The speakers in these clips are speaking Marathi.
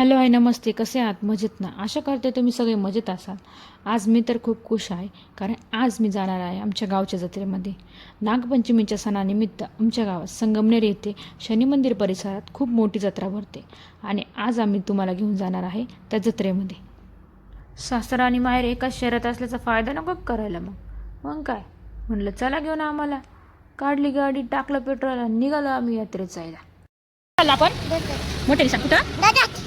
हॅलो हाय नमस्ते. कसे आहात? मजेत ना? आशा करते तुम्ही सगळे मजेत असाल. आज मी तर खूप खुश आहे कारण आज मी जाणार आहे आमच्या गावच्या जत्रेमध्ये. नागपंचमीच्या सणानिमित्त आमच्या गावात संगमनेर येथे शनी मंदिर परिसरात खूप मोठी जत्रा भरते आणि आज आम्ही तुम्हाला घेऊन जाणार आहे त्या जत्रेमध्ये. सासरा आणि माहेर एकाच शहरात असल्याचा फायदा नको करायला मग. मग काय? म्हणलं चला घेऊन आम्हाला. काढली गाडी टाकलं पेट्रोल आणि निघालो आम्ही यात्रेत जायला. आपण. मोठे सांग कुठं?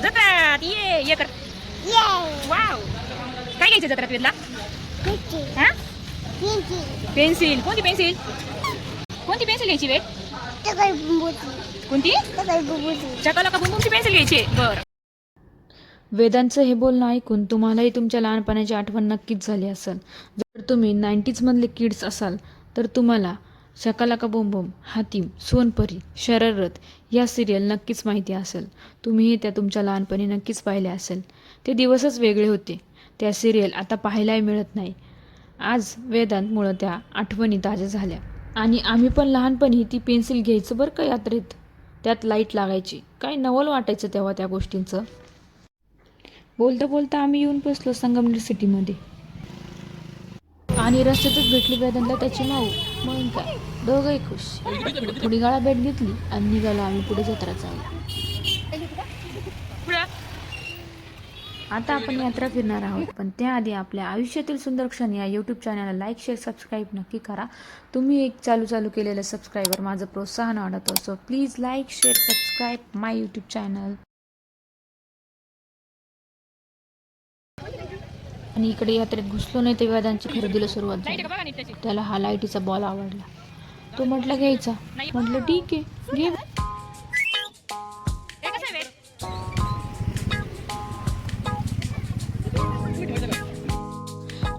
जत्रात ये ये कर. वाव. काय घ्यायचं जत्रात वेदला हा? पेन्सिल. कोणती पेन्सिल? कोणती पेन्सिल घ्यायची वेद कोणती? चकाला का बुंबुमची पेन्सिल घ्यायची? बर. वेदांचं हे बोलणं ऐकून तुम्हालाही तुमच्या लहानपणाची आठवण नक्कीच झाली असेल. जर तुम्ही नाईन्टीजमधले किड्स असाल तर तुम्हाला शकालाका बोंबोम हातीम सोनपरी शररथ या सिरियल नक्कीच माहिती असेल. तुम्हीही त्या तुमच्या लहानपणी नक्कीच पाहिल्या असेल. ते दिवसच वेगळे होते. त्या सिरियल आता पाहायलाही मिळत नाही. आज वेदांतमुळं त्या आठवणी ताज्या झाल्या. आणि आम्ही पण लहानपणी ती पेन्सिल घ्यायचं बरं का यात्रेत? त्यात लाइट लागायची. काय नवल वाटायचं तेव्हा त्या गोष्टींचं? बोलता बोलता आम्ही येऊन पोचलो संगमनेर सिटीमध्ये आणि रस्त्यातच भेटली वेदांतला त्याची माऊ मग काय दोघंही खुश. थोडी गाळा भेट घेतली आणि निघालो आम्ही पुढे जत्रा पुढं? आता आपण यात्रा फिरणार आहोत पण त्याआधी आपल्या आयुष्यातील सुंदर क्षण या यूट्यूब चॅनलला लाईक शेअर सबस्क्राईब नक्की करा. तुम्ही एक चालू चालू केलेलं सबस्क्रायबर माझं प्रोत्साहन वाढतो so please like share subscribe my YouTube channel आणि इकडे यात्रेत घुसलो नाही ते वेदांची खरेदीला सुरुवात झाली. त्याची त्याला हा लाईटीचा बॉल आवडला. तो म्हटलं घ्यायचा. म्हटलं ठीक आहे घे. हे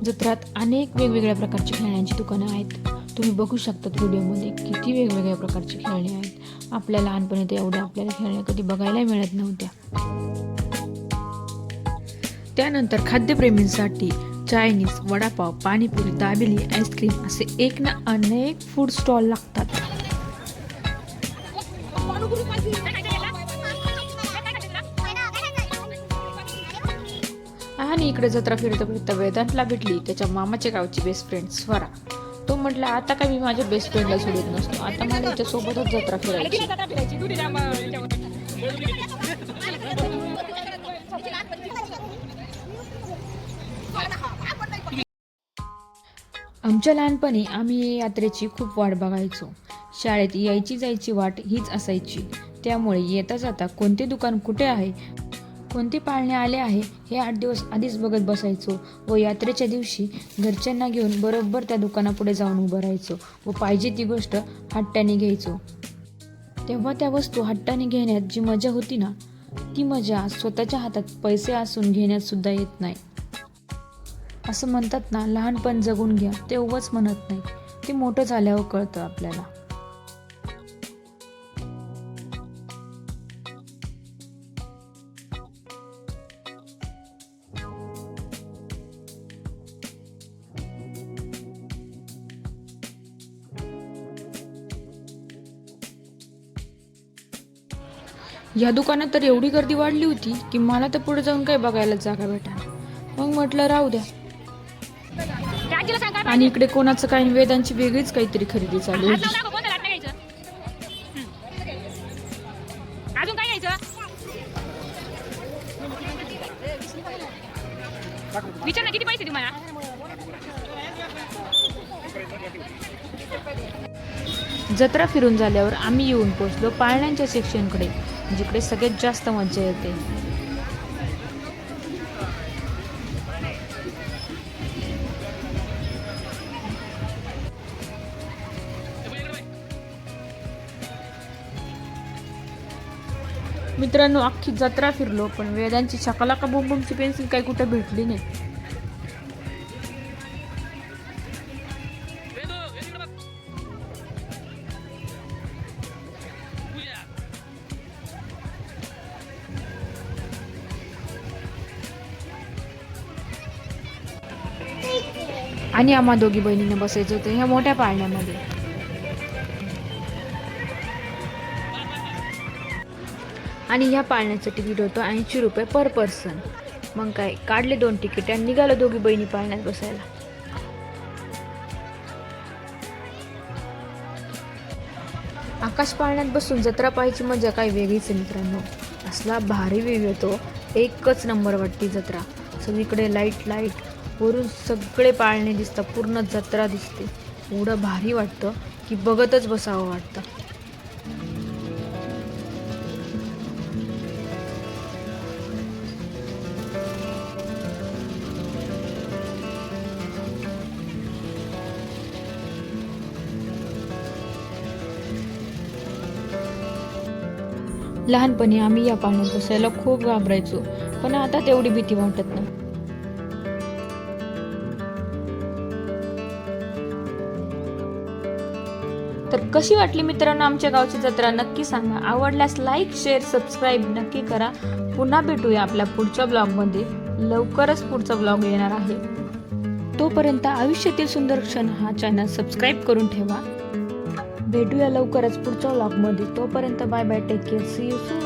जत्रात अनेक वेगवेगळ्या प्रकारची खेळण्यांची दुकानं आहेत. तुम्ही बघू शकता व्हिडिओमध्ये किती वेगवेगळ्या प्रकारची खेळणी आहेत. आपल्या लहानपणी ते एवढ्या आपल्याला खेळण्या कधी बघायला मिळत नव्हत्या. त्यानंतर खाद्यप्रेमींसाठी Chinese vada pav pani puri dabeli ice cream असे एक ना अनेक फूड स्टॉल लागतात. आणि इकडे जत्रा फिरता फिरता वेदांतला भेटली. त्याच्या मामाच्या गावची बेस्ट फ्रेंड स्वरा. तो म्हटला आता काय मी माझ्या बेस्ट फ्रेंडला सोडत नसतो. आता मला त्याच्यासोबतच जत्रा फिरायची आमच्या लहानपणी आम्ही या यात्रेची खूप वाट बघायचो. शाळेत यायची जायची वाट हीच असायची. त्यामुळे येता जाता कोणते दुकान कुठे आहे कोणते पाळणे आले आहे हे आठ दिवस आधीच बघत बसायचो व यात्रेच्या दिवशी घरच्यांना घेऊन बरोबर त्या दुकानापुढे जाऊन उभं राहायचो व पाहिजे ती गोष्ट हट्ट्याने घ्यायचो. तेव्हा त्या वस्तू हट्टाने घेण्यात जी मजा होती ना ती मजा स्वतःच्या हातात पैसे असून घेण्यात सुद्धा येत नाही. असं म्हणतात ना लहानपण जगून घ्या. ते म्हणत नाही. ते मोठं झाल्यावर कळतं आपल्याला. या दुकानात तर एवढी गर्दी वाढली होती की मला तर पुढे जाऊन काही बघायला जागा भेटा मग म्हटलं राहू द्या. आणि इकडे कोणाचं काही वेदांची वेगळीच काहीतरी खरेदी चालू हात. अजून काय घ्यायचं? विचार ना किती पैसे जत्रा फिरून झाल्यावर आम्ही येऊन पोचलो पाळण्यांच्या सेक्शनकडे जिकडे सगळ्यात जास्त मजा येते. मित्रांनो अख्खी जत्रा फिरलो पण वेदांची शकला का पेन्सिल काही कुठे भेटली नाही. आणि आम्हा दोघी बहिणींना बसायचं होतं ह्या मोठ्या पाळण्यामध्ये. आणि ह्या पाळण्याचं तिकीट होतं ऐंशी रुपये पर पर्सन. मग काय काढले दोन तिकीट आणि निघालं दोघी बहिणी पाळण्यात बसायला. आकाश पाळण्यात बसून जत्रा पाहायची मजा काय वेगळीच आहे मित्रांनो. असला भारी व्ह्यू येतो एकच नंबर वाटते जत्रा. सगळीकडे लाइट लाइट वरून सगळे पाळणे दिसतात पूर्ण जत्रा दिसते. एवढं भारी वाटतं की बघतच बसावं वाटतं. लहानपणी आम्ही या पाण्यात बसायला खूप घाबरायचो पण आता तेवढी भीती वाटत नाही. तर कशी वाटली मित्रांनो आमच्या गावची जत्रा? नक्की सांगा. आवडल्यास लाईक शेअर सबस्क्राईब नक्की करा. पुन्हा भेटूया आपल्या पुढच्या ब्लॉगमध्ये लवकरच पुढचा ब्लॉग येणार आहे. तोपर्यंत आयुष्यातील सुंदर क्षण हा चॅनल सबस्क्राईब करून ठेवा. भेटूया लवकरच पुढच्या व्लॉगमध्ये तोपर्यंत bye bye take care see you soon